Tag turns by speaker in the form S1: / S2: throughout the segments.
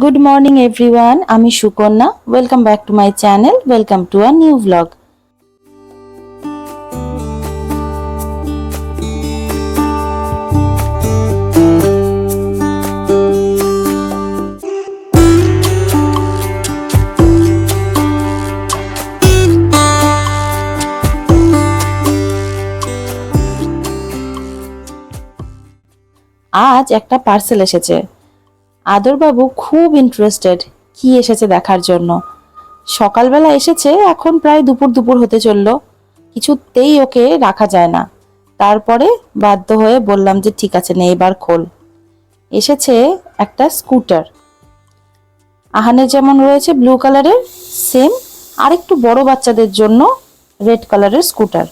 S1: Good morning, everyone. আমি Sukanya. Welcome back to my channel. Welcome to a new blog. আজ একটা parcel এসেছে। আদরবাবু খুব ইন্টারেস্টেড কি এসেছে দেখার জন্য। সকালবেলা এসেছে, এখন প্রায় দুপুর দুপুর হতে চলল। কিছুতেই ওকে রাখা যায় না। তারপরে বাধ্য হয়ে বললাম যে ঠিক আছে, নে এবার খোল। এসেছে একটা স্কুটার। আহানের যেমন রয়েছে ব্লু কালারের, সেম আরেকটু বড় বাচ্চাদের জন্য রেড কালারের স্কুটার।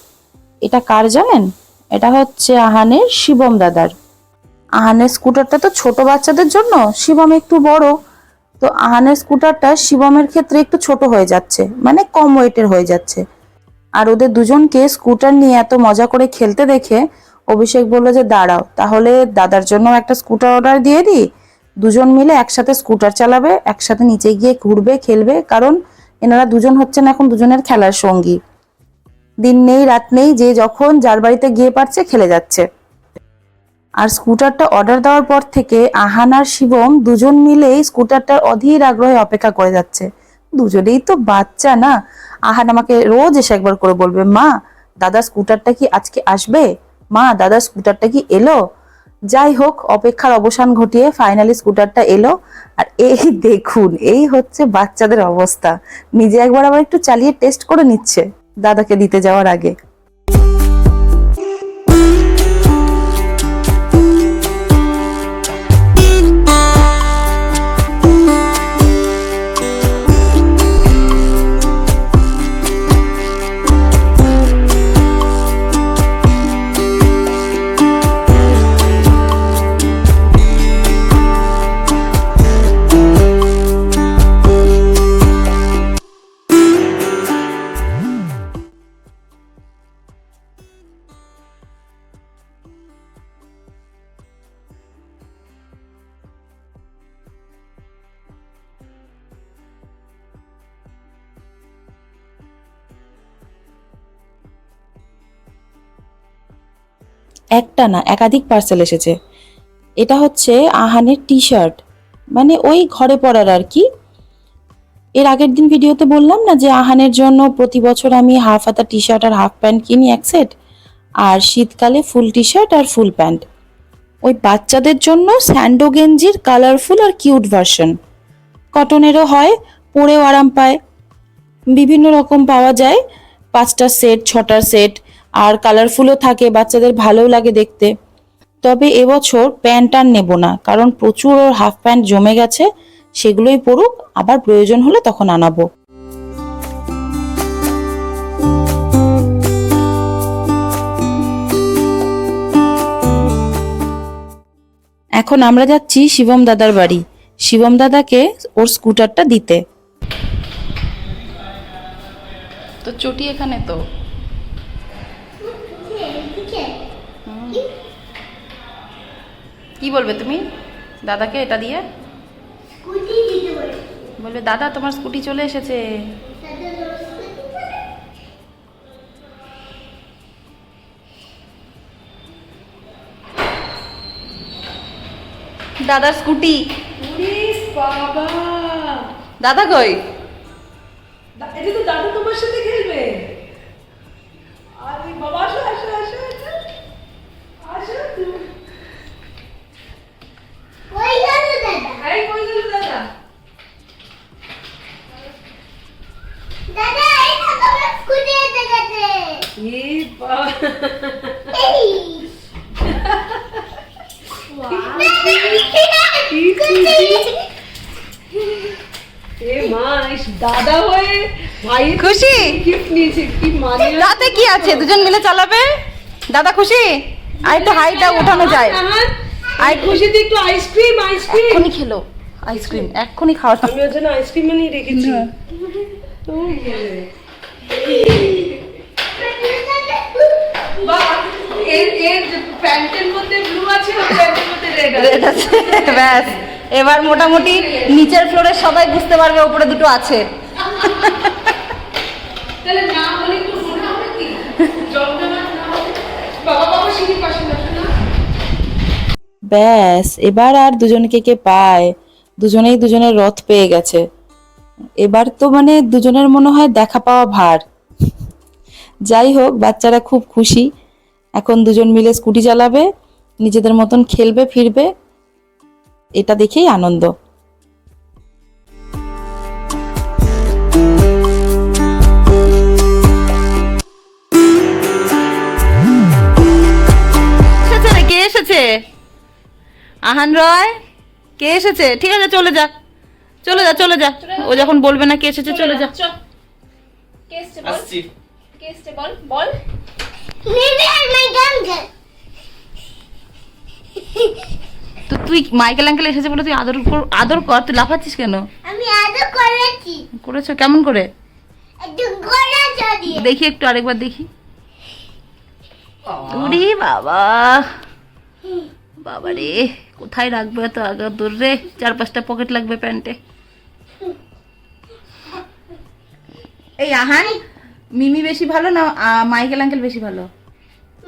S1: এটা কার জানেন? এটা হচ্ছে আহানের শিবম দাদার। আহানের স্কুটারটা তো ছোট বাচ্চাদের জন্য, শিবম একটু বড়। তো আহানের স্কুটারটা শিবমের ক্ষেত্রে একটু ছোট হয়ে যাচ্ছে মানে কম ওয়েটের হয়ে যাচ্ছে। আর ওদের দুজনকে স্কুটার নিয়ে এত মজা করে খেলতে দেখে অভিষেক বলল যে, দাঁড়াও, তাহলে দাদার জন্য একটা স্কুটার অর্ডার দিয়ে দিই। দুজন মিলে একসাথে স্কুটার চালাবে, একসাথে নিচে গিয়ে ঘুরবে, খেলবে, কারণ এনারা দুজন হচ্ছেন এখন দুজনের খেলার সঙ্গী। দিন নেই, রাত নেই, যে যখন যার বাড়িতে গিয়ে পারছে, খেলে যাচ্ছে। আর স্কুটারটা অর্ডার দেওয়ার পর থেকে আহান আর শিবম দুজন মিলেই স্কুটারটার অধীর আগ্রহে অপেক্ষা করে যাচ্ছে। দুজনেই তো বাচ্চা না। আহান আমাকে রোজ এসে একবার করে বলবে, মা, দাদা স্কুটারটা কি আজকে আসবে? মা, দাদা স্কুটারটা কি এলো? যাই হোক, অপেক্ষার অবসান ঘটিয়ে ফাইনালি স্কুটারটা এলো। আর এই দেখুন, এই হচ্ছে বাচ্চাদের অবস্থা। নিজে একবার আবার একটু চালিয়ে টেস্ট করে নিচ্ছে, দাদাকে দিতে যাওয়ার আগে। একটা না, একাধিক পার্সেল এসেছে। এটা হচ্ছে আহানের টি শার্ট মানে ওই ঘরে পরার আর কি। এর আগের দিন ভিডিওতে বললাম না যে আহানের জন্য প্রতি বছর আমি হাফ হাতা টি শার্ট আর হাফ প্যান্ট কিনি এক সেট আর শীতকালে ফুল টি শার্ট আর ফুল প্যান্ট ওই বাচ্চাদের জন্য স্যান্ডো গেঞ্জির কালারফুল আর কিউট ভার্সন কটনেরও হয়, পরেও আরাম পায়। বিভিন্ন রকম পাওয়া যায়। পাঁচটা সেট ছটার সেট আর কালারফুলও থাকে, বাচ্চাদের ভালোও লাগে দেখতে। তবে এবছর প্যান্ট আর নেব না, কারণ প্রচুর ওর হাফ প্যান্ট জমে গেছে, সেগুলোই পরুক, আবার প্রয়োজন হলে তখন আনাবো। এখন আমরা যাচ্ছি শিবম দাদার বাড়ি। শিবম দাদাকে ওর স্কুটারটা দিতে। তো চটি এখানে তো? কি বলবে তুমি? দাদাকে এটা দিয়ে? বলবে দাদা তোমার স্কুটি চলে এসেছে। দাদার স্কুটি। দাদা কই?
S2: এটা তো দাদু তোমার সাথে খেলবে আরে বাবা আসো আসো আসো আসো আসো তুমি এই কই গেল দাদা এ বাবা কি খুশি এ মা ইস দাদা হয়ে ভাই
S1: খুশি?
S2: গিফট নিয়েছে কি মানে
S1: রাতে কি আছে? দুজন মিলে চালাবে? দাদা খুশি? আর একটু হাইটা উঠানো যায়।
S2: আই খুশিতে একটু আইসক্রিম আইসক্রিম
S1: এক্ষুনি খেলো আইসক্রিম এক্ষুনি খাওয়া
S2: আমি ওর জন্য আইসক্রিম বানিয়ে রেখেছি। ও এর এর প্যান্টের মধ্যে ব্লু আছে আর প্যান্টের মধ্যে রেড আছে।
S1: ব্যাস।
S3: এবার মোটামুটি নিচের ফ্লোরে সবাই বুঝতে পারবে উপরে দুটো আছে।
S4: তাহলে না বলে একটু মনে হবে কি? জল না বাবা বাবা সিঁড়ির পাশে না?
S1: ব্যাস এবার আর দুজনকে কে পায়? দুজনেই দুজনের রথ পেয়ে গেছে। এবার তো মানে দুজনের মনে হয় দেখা পাওয়া ভার। যাই হোক বাচ্চারা খুব খুশি। এখন দুজন মিলে স্কুটি চালাবে নিজেদের মতন খেলবে ফিরবে। এটা দেখেই আনন্দ।
S3: কে এসেছে? আহান রয়? কে এসেছে? ঠিক আছে চলে যা। চলে যা চলে যা। ও যখন বলবে না কে এসেছে চলে যা।
S4: কে এসছে কে এসছে বল বল।
S3: তো তুই মাইকেল আঙ্কেল এসেছে বলে তুই আদর কর- আদর কর তুই লাফাচ্ছিস কেন?
S5: আমি আদৌ করেছি।
S3: করেছ? কেমন করে? দেখি একটু আরেকবার দেখি। উরি বাবা। বাবা রে কোথায় রাখবে তো আগে দূর রে? চার পাঁচটা পকেট লাগবে প্যান্টে। এই আহান। মিমি বেশি ভালো না মাইকেল আঙ্কেল বেশি ভালো?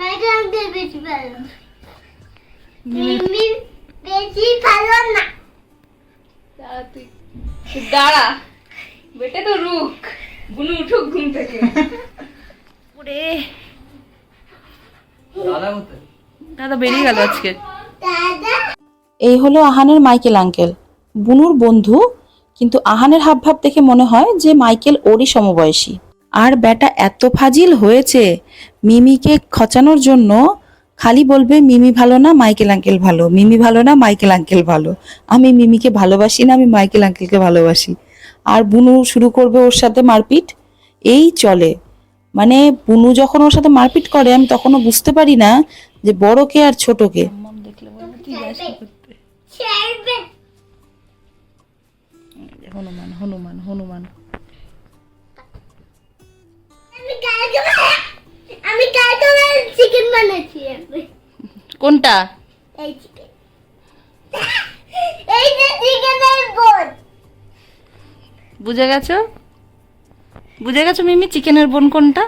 S5: মাইকেল আঙ্কেল বেশি ভালো। মিমি বেশি ভালো না।
S4: দাঁড়া তুই দাঁড়া। বেটে তো রুক বুনু উঠুক ঘুম থেকে।
S3: ওরে। দাদা বেরিয়ে গেল আজকে।
S5: দাদা।
S1: এই হলো আহানের মাইকেল আঙ্কেল। বুনুর বন্ধু কিন্তু আহানের হাবভাব দেখে মনে হয় যে মাইকেল ওরই সমবয়সী। আর ব্যাটা এত ফাজিল হয়েছে মিমিকে খচানোর জন্য খালি বলবে মিমি ভালো না মাইকেল আঙ্কেল ভালো। মিমি ভালো না মাইকেল আঙ্কেল ভালো। আমি মিমিকে ভালোবাসি না আমি মাইকেল আঙ্কেলকে ভালোবাসি। আর বুনু শুরু করবে ওর সাথে মারপিট। এই চলে। মানে বুনু যখন ওর সাথে মারপিট করে আমি তখনও বুঝতে পারি না যে বড়কে আর ছোট কে
S5: ছাড়বে
S3: হনুমান হনুমান হনুমান।
S5: বানাচ্ছি আমি।
S3: কোনটা?
S5: এই এই যে চিকেনের বোন।
S3: বুঝে গেছো? বুঝে গেছো মিমি চিকেনের বোন কোনটা?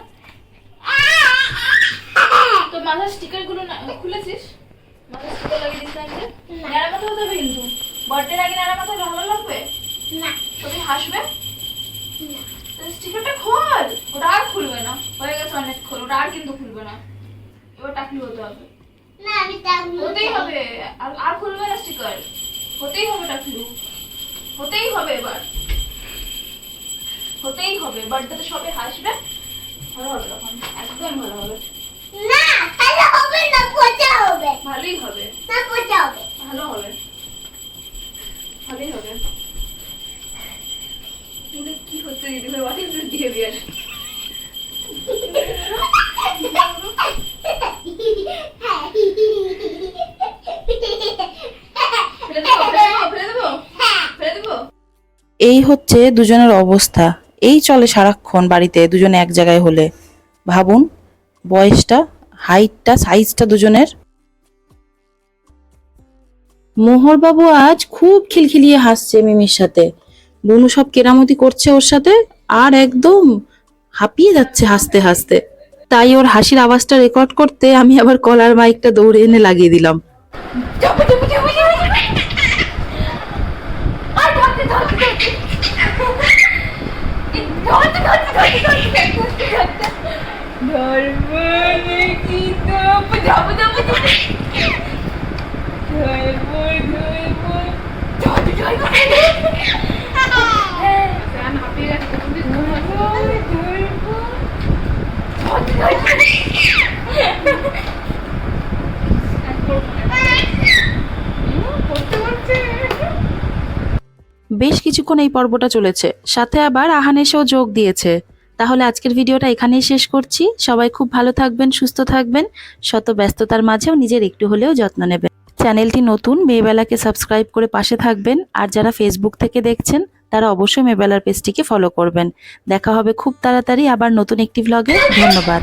S4: তো মাথার স্টিকারগুলো খুলেছিস? মাথার স্টিকার লাগিয়ে দিস না। যে নেড়া হবে কিন্তু। বার্থডের আগে নেড়া ভালো লাগবে?
S5: না।
S4: তুমি হাসবে? স্টিকারটা খোল। ওটা আর খুলবে না। হয়ে গেছে অনেক খোল। ওটা আর কিন্তু খুলবে না। এবার টাকলি হতে হবে।
S5: না আমি তাহলে
S4: হতেই হবে। আর আর খুলবে না স্টিকার হতেই হবে টাকলু। হতেই হবে এবার। হতেই হবে। বার্থডেতে সবাই হাসবে। ভালো হবে তখন। একদম ভালো হবে।
S5: না তাহলে হবে না পচা হবে।
S4: ভালোই হবে।
S5: না পচা হবে।
S4: ভালো হবে। ভালোই হবে। কিন্তু কি হচ্ছে দিদি ভাই? হোয়াট ইজ
S1: এই হচ্ছে দুজনের অবস্থা। এই চলে সারাক্ষণ বাড়িতে, দুজনে এক জায়গায় হলে। ভাবুন, বয়সটা, হাইটটা, সাইজটা দুজনের। মোহরবাবু আজ খুব খিলখিলিয়ে হাসছে মিমির সাথে। বনু সব কেরামতি করছে ওর সাথে, আর একদম হাঁপিয়ে যাচ্ছে হাসতে হাসতে। তাই ওর হাসির আওয়াজটা রেকর্ড করতে আমি আবার কলার মাইকটা দৌড়ে এনে লাগিয়ে দিলাম। বেশ কিছুক্ষণ এই পর্বটা চলেছে। সাথে আবার আহান এসেও যোগ দিয়েছে। তাহলে আজকের ভিডিওটা এখানেই শেষ করছি। সবাই খুব ভালো থাকবেন, সুস্থ থাকবেন। শত ব্যস্ততার মাঝেও নিজের একটু হলেও যত্ন নেবেন। চ্যানেলটি নতুন মেয়েবেলাকে সাবস্ক্রাইব করে পাশে থাকবেন। আর যারা ফেসবুক থেকে দেখছেন, তারা অবশ্যই মেয়েবেলার পেজটিকে ফলো করবেন। দেখা হবে খুব তাড়াতাড়ি আবার নতুন একটি ভ্লগে ধন্যবাদ।